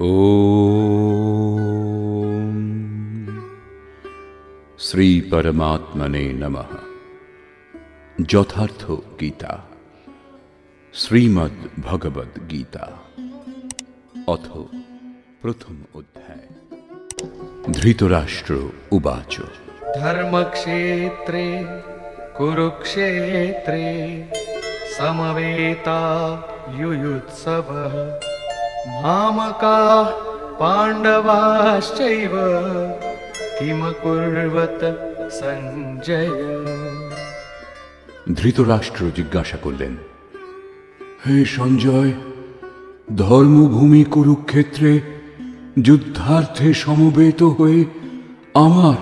ओम। श्री परमात्मने नमः। यथार्थो गीता। श्रीमद् भगवद गीता। अथ प्रथम अध्याय। धृतराष्ट्र उवाच। धर्म क्षेत्रे कुरुक्षेत्रे, समवेता युयुत्सवः। मामकाः पाण्डवाश्चैव किमकुर्वत सञ्जय ধৃতরাষ্ট্র জিজ্ঞাসা করলেন হে সঞ্জয় ধর্মভূমি কুরুক্ষেত্রে যুদ্ধার্থে সমবেত হয়ে আমার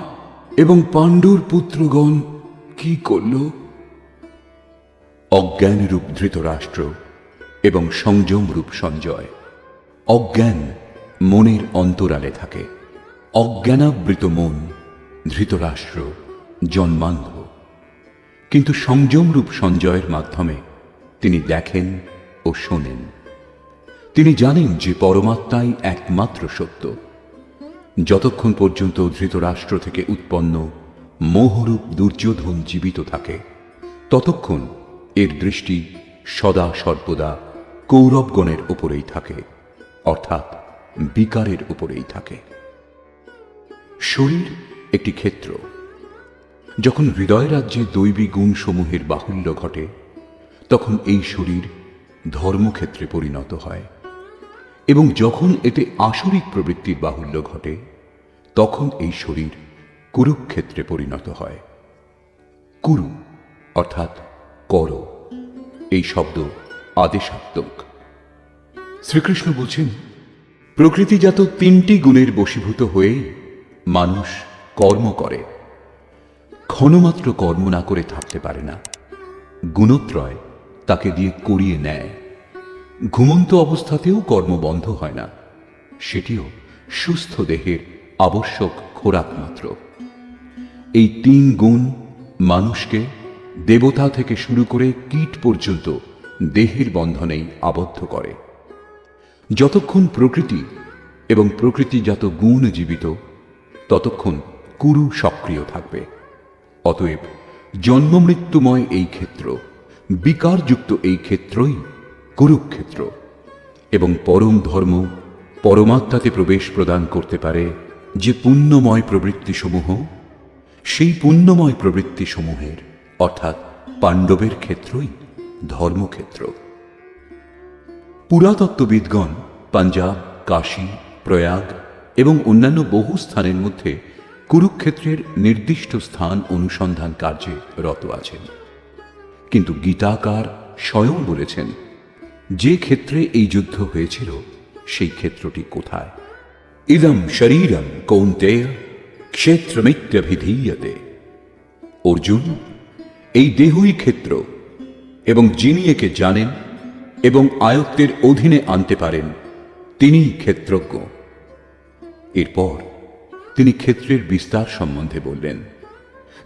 এবং পাণ্ডুর পুত্রগণ কি করল অজ্ঞানরূপ ধৃতরাষ্ট্র এবং সংযমরূপ সঞ্জয় অজ্ঞান মনের অন্তরালে থাকে। অজ্ঞানাবৃত মন ধৃতরাষ্ট্র, জন্মান্ধ। কিন্তু সংযমরূপ সঞ্জয়ের মাধ্যমে তিনি দেখেন ও শোনেন। তিনি জানেন যে পরমাত্মাই একমাত্র সত্য। যতক্ষণ পর্যন্ত ধৃতরাষ্ট্র থেকে উৎপন্ন মোহরূপ দুর্যোধন জীবিত থাকে, ততক্ষণ এর দৃষ্টি সদা সর্বদা কৌরবগণের ওপরেই থাকে। অর্থাৎ বিকারের উপরেই থাকে। শরীর একটি ক্ষেত্র। যখন হৃদয় রাজ্যে দৈবী গুণ সমূহের বাহুল্য ঘটে, তখন এই শরীর ধর্মক্ষেত্রে পরিণত হয় এবং যখন এতে আসরিক প্রবৃত্তির বাহুল্য ঘটে, তখন এই শরীর কুরুক্ষেত্রে পরিণত হয়। কুরু অর্থাৎ কর। এই শব্দ আদেশাত্মক। শ্রীকৃষ্ণ বলছেন, প্রকৃতিজাত তিনটি গুণের বশীভূত হয়ে মানুষ কর্ম করে। ক্ষণমাত্র কর্ম না করে থাকতে পারে না। গুণত্রয় তাকে দিয়ে করিয়ে নেয়। ঘুমন্ত অবস্থাতেও কর্ম বন্ধ হয় না। সেটিও সুস্থ দেহের আবশ্যক খোরাক মাত্র। এই তিন গুণ মানুষকে দেবতা থেকে শুরু করে কীট পর্যন্ত দেহের বন্ধনেই আবদ্ধ করে। যতক্ষণ প্রকৃতি এবং প্রকৃতিজাত গুণ জীবিত, ততক্ষণ কুরু সক্রিয় থাকবে। অতএব জন্মমৃত্যুময় এই ক্ষেত্র, বিকারযুক্ত এই ক্ষেত্রই কুরুক্ষেত্র এবং পরম ধর্ম পরমাত্মাতে প্রবেশ প্রদান করতে পারে যে পুণ্যময় প্রবৃত্তিসমূহ, সেই পুণ্যময় প্রবৃত্তিসমূহের, অর্থাৎ পাণ্ডবের ক্ষেত্রই ধর্মক্ষেত্র। পুরাতত্ত্ববিদগণ পাঞ্জাব, কাশী, প্রয়াগ এবং অন্যান্য বহু স্থানের মধ্যে কুরুক্ষেত্রের নির্দিষ্ট স্থান অনুসন্ধান কার্যে রত আছেন। কিন্তু গীতাকার স্বয়ং বলেছেন, যে ক্ষেত্রে এই যুদ্ধ হয়েছিল, সেই ক্ষেত্রটি কোথায়? ইদম শরীরম কৌন্তেয় ক্ষেত্রমিত্যভিধীয়তে। অর্জুন, এই দেহই ক্ষেত্র এবং যিনি একে জানেন এবং আয়ত্তের অধীনে আনতে পারেন। তিনিই ক্ষেত্রজ্ঞ। এরপর তিনি ক্ষেত্রের বিস্তার সম্বন্ধে বললেন,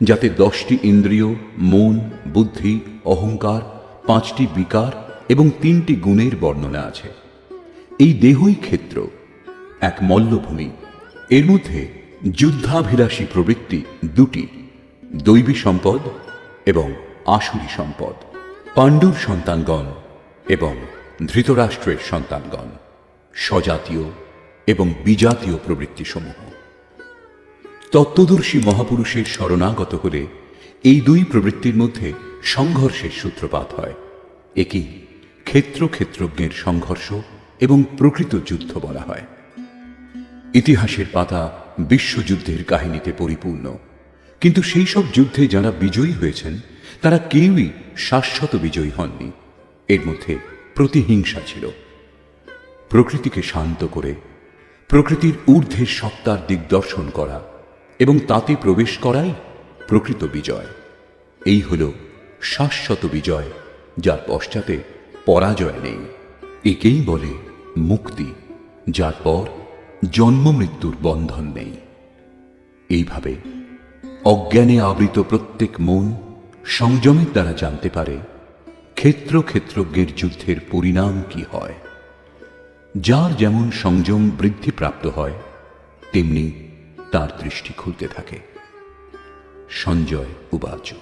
যাতে দশটি ইন্দ্রিয়, মন, বুদ্ধি, অহংকার, পাঁচটি বিকার এবং তিনটি গুণের বর্ণনা আছে। এই দেহই ক্ষেত্র, এক মল্লভূমি। এর মধ্যে যুদ্ধাভিলাষী প্রবৃত্তি দুটি, দৈবী সম্পদ এবং আসুরি সম্পদ। পাণ্ডুর সন্তানগণ এবং ধৃতরাষ্ট্রের সন্তানগণ, স্বজাতীয় এবং বিজাতীয় প্রবৃত্তিসমূহ। তত্ত্বদর্শী মহাপুরুষের শরণাগত হলে এই দুই প্রবৃত্তির মধ্যে সংঘর্ষের সূত্রপাত হয়। একেই ক্ষেত্র ক্ষেত্রজ্ঞের সংঘর্ষ এবং প্রকৃত যুদ্ধ বলা হয়। ইতিহাসের পাতা বিশ্বযুদ্ধের কাহিনীতে পরিপূর্ণ। কিন্তু সেই সব যুদ্ধে যারা বিজয়ী হয়েছেন, তারা কেউই শাশ্বত বিজয়ী হননি। এর মধ্যে প্রতিহিংসা ছিল। প্রকৃতিকে শান্ত করে, প্রকৃতির ঊর্ধ্বের সত্তার দিগদর্শন করা এবং তাতে প্রবেশ করাই প্রকৃত বিজয়। এই হল শাশ্বত বিজয়, যার পশ্চাতে পরাজয় নেই। একেই বলে মুক্তি, যার পর জন্ম মৃত্যুর বন্ধন নেই। এইভাবে অজ্ঞানে আবৃত প্রত্যেক মন সংযমের দ্বারা জানতে পারে ক্ষেত্র ক্ষেত্রজ্ঞের যুদ্ধের পরিণাম কি হয় যার যেমন সংযম বৃদ্ধিপ্রাপ্ত হয় তেমনি তার দৃষ্টি খুলতে থাকে সঞ্জয় উবাচ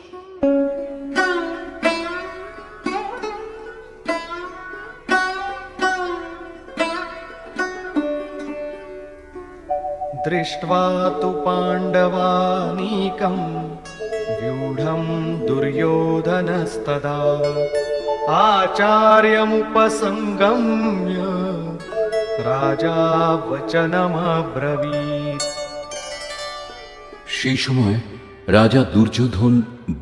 दृष्ट्वा तु पाण्डवानीकम् व्यूढं दुर्योधनस्तदा आचार्यमुपसङ्गम्य राजा वचनमब्रवीत् সেই সময় রাজা দুর্যোধন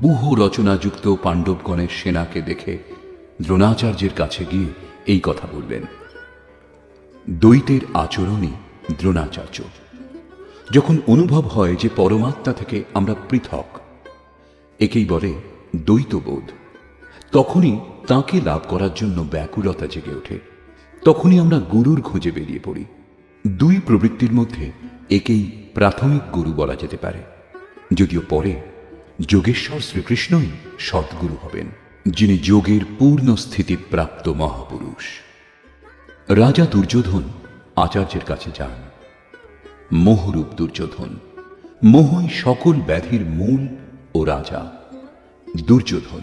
বহু রচনাযুক্ত পাণ্ডবগণের সেনাকে দেখে দ্রোণাচার্যের কাছে গিয়ে এই কথা বললেন দ্বৈতের আচরণই দ্রোণাচার্য যখন অনুভব হয় যে পরমাত্মা থেকে আমরা পৃথক একেই বলে দ্বৈতবোধ তখনই তাকে লাভ করার জন্য ব্যাকুলতা জেগে ওঠে। তখনই আমরা গুরুর খোঁজে বেরিয়ে পড়ি। দুই প্রবৃত্তির মধ্যে একেই প্রাথমিক গুরু বলা যেতে পারে। যদিও পরে যোগেশ্বর শ্রীকৃষ্ণই সদ্গুরু হবেন, যিনি যোগের পূর্ণ স্থিতি প্রাপ্ত মহাপুরুষ। রাজা দুর্যোধন আচার্যের কাছে যান। মোহরূপ দুর্যোধন, মোহই সকল ব্যাধির মূল ও রাজা। দুর্যোধন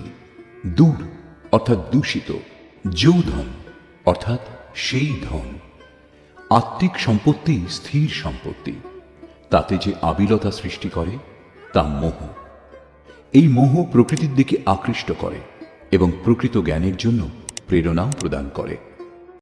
দূর অর্থাৎ দূষিত যৌধন অর্থাৎ সেই ধন। আত্মিক সম্পত্তি, স্থির সম্পত্তি। তাতে যে আবিলতা সৃষ্টি করে, তা মোহ। এই মোহ প্রকৃতির দিকে আকৃষ্ট করে এবং প্রকৃত জ্ঞানের জন্য প্রেরণাও প্রদান করে।